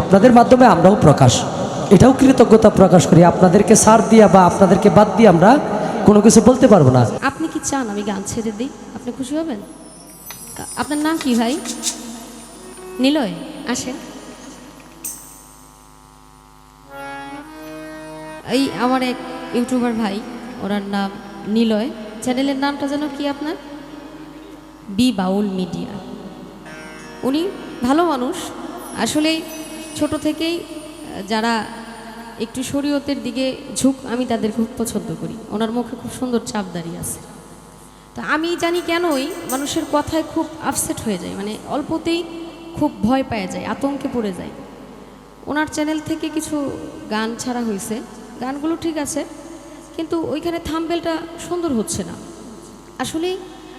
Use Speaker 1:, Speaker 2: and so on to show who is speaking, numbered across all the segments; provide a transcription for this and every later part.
Speaker 1: আপনাদের মাধ্যমে আমরাও প্রকাশ। এটাও কৃতজ্ঞতা প্রকাশ করি। আপনাদেরকে সার দিয়া বা আপনাদেরকে বাদ দিয়ে আমরা কোনো কিছু বলতে পারব না।
Speaker 2: আপনি কি চান আমি গান ছেড়ে দিই? আপনি খুশি হবেন? আপনার নাম কি ভাই? নিলয়, আসেন। এই আমার এক ইউটিউবার ভাই, ওনার নাম নিলয়। চ্যানেলের নামটা যেন কি আপনার? B Baul media. উনি ভালো মানুষ। আসলে ছোট থেকেই যারা একটু শরীয়তের দিকে ঝুঁক, আমি তাদের খুব পছন্দ করি। ওনার মুখে খুব সুন্দর চাপ দাঁড়িয়ে আছে। তো আমি জানি কেনই মানুষের কথায় খুব আপসেট হয়ে যায় মানে অল্পতেই খুব ভয় পাওয়া যায়, আতঙ্কে পড়ে যায়। ওনার চ্যানেল থেকে কিছু গান ছাড়া হয়েছে গানগুলো ঠিক আছে, কিন্তু ওইখানে থাম্বেলটা সুন্দর হচ্ছে না। আসলে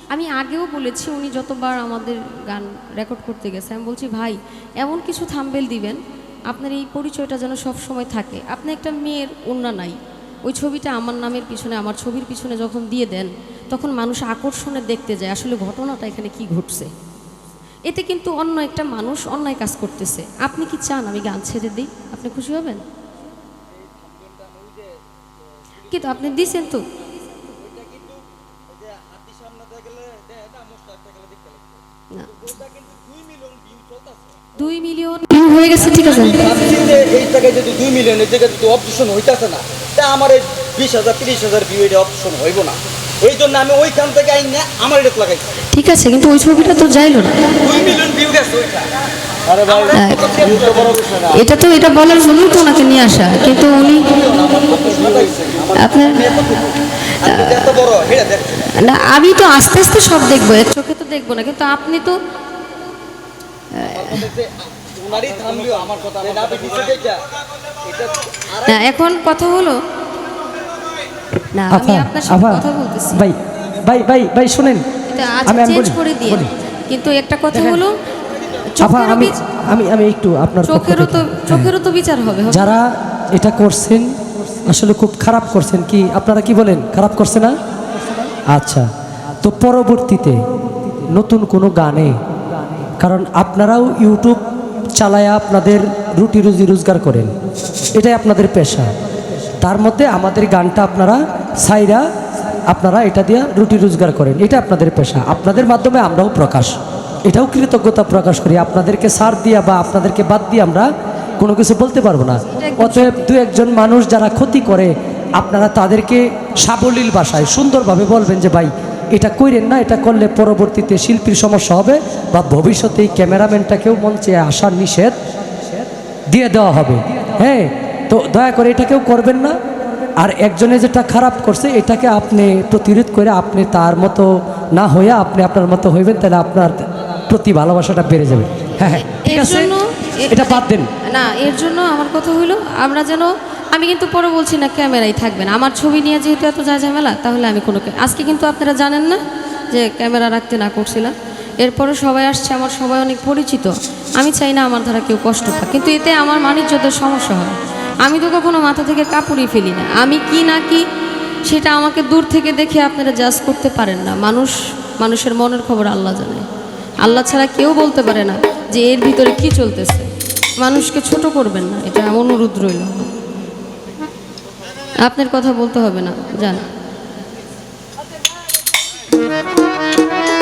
Speaker 2: আমি আগেও বলেছি, উনি যতবার আমাদের গান রেকর্ড করতে গেছে, আমি বলছি, ভাই, এমন কিছু থাম্বেল দিবেন, আপনার এই পরিচয়টা যেন সব সময় থাকে। আপনি একটা মেয়ের অন্যা নাই। ওই ছবিটা আমার নামের পিছনে, আমার ছবির পিছনে যখন দিয়ে দেন, তখন মানুষ আকর্ষণে দেখতে যায়, আসলে ঘটনাটা এখানে কি ঘটছে। এতে কিন্তু অন্য একটা মানুষ অন্যায় কাজ করতেছে। আপনি কি চান আমি গান ছেড়ে দিই? আপনি খুশি হবেন? কিন্তু আপনি দিছেন তো। না। দুই মিলিয়ন ভিউ হয়ে গেছে ঠিক আছে।
Speaker 3: এই জায়গায় যদি দুই মিলিয়নের জায়গায় যদি অপশন হইতাছে না তা আমার এই বিশ হাজার তিরিশ হাজার ভিউ এটা অপশন হইব না। এই জন্য আমি ওইখান থেকে আইন না আমার এটা লাগাইছি
Speaker 2: ঠিক আছে কিন্তু ওই ছবিটা তো যাইলো না।
Speaker 3: দুই মিলিয়ন ভিউ গেছে ওইটা।
Speaker 4: আরে ভাই
Speaker 2: হ্যাঁ।
Speaker 4: view তো বড় বিষয় না।
Speaker 2: এটা তো এটা বলার জন্যই তো ওনাকে নিয়ে আসা কিন্তু উনি আপনার না আমি তো আস্তে আস্তে সব দেখব এক চোখে তো দেখব না কিন্তু আপনি তো
Speaker 3: না
Speaker 2: এখন কথা হলো? না আমি আপনার সাথে কথা বলতেছি।
Speaker 1: ভাই ভাই ভাই ভাই শোনেন।
Speaker 2: কিন্তু আজ
Speaker 1: আমি আমি
Speaker 2: চেঞ্জ করে কিন্তু একটা কথা হলো
Speaker 1: আমি আমি আমি একটু আপনার
Speaker 2: চোখেরও তো। চোখেরও তো বিচার হবে।
Speaker 1: যারা এটা করছেন আসলে খুব খারাপ করছেন কি? আপনারা কি বলেন? খারাপ করছে না? আচ্ছা। তো পরবর্তীতে নতুন কোনো গানে, কারণ আপনারাও ইউটিউব চালায়া আপনাদের রুটি রুজি রোজগার করেন। এটাই আপনাদের পেশা। তার মধ্যে আমাদের গানটা আপনারা সাইরা আপনারা এটা দিয়ে রুটি রোজগার করেন। এটা আপনাদের পেশা। আপনাদের মাধ্যমে আমরাও প্রকাশ। এটাও কৃতজ্ঞতা প্রকাশ করি। আপনাদেরকে সার দিয়া বা আপনাদেরকে বাদ দিয়ে আমরা কোনো কিছু বলতে পারব না। অতএব দু একজন মানুষ যারা ক্ষতি করে, আপনারা তাদেরকে সাবলীল ভাষায় সুন্দরভাবে বলবেন যে, ভাই, এটা কইরেন না, এটা করলে পরবর্তীতে শিল্পীর সমস্যা হবে বা ভবিষ্যতে এই ক্যামেরাম্যানটাকেও মঞ্চে আসার নিষেধ দিয়ে দেওয়া হবে। হ্যাঁ তো দয়া করে এটাকেও করবেন না। আর একজনে যেটা খারাপ করছে, এটাকে আপনি প্রতিরোধ করে আপনি তার মতো না হয়ে আপনি আপনার মতো হইবেন, তাহলে আপনার প্রতি ভালোবাসাটা বেড়ে যাবে। হ্যাঁ হ্যাঁ ঠিক আছে? এটা বাদ দেন।
Speaker 2: না এর জন্য আমার কথা হলো আমরা যেন আমি কিন্তু পরে বলছি না ক্যামেরাই থাকবেন আমার ছবি নিয়ে যেহেতু এত যা ঝামেলা তাহলে আমি কোনো আজকে কিন্তু আপনারা জানেন না যে ক্যামেরা রাখতে না করছিলাম। এরপরে সবাই আসছে আমার সবাই অনেক পরিচিত। আমি চাই না আমার দ্বারা কেউ কষ্ট পাক। কিন্তু এতে আমার মানিজ্যদের সমস্যা হয়। আমি তো কখনো মাথা থেকে কাপড়ই ফেলি না। আমি কি না কি সেটা আমাকে দূর থেকে দেখে আপনারা জাজ করতে পারেন না। মানুষ মানুষের মনের খবর আল্লাহ জানে। আল্লাহ ছাড়া কেউ বলতে পারে না। যে এর ভিতরে কি চলতেছে? মানুষকে ছোট করবেন না, এটা অনুরোধ রইল। আপনার কথা বলতে হবে না, জান।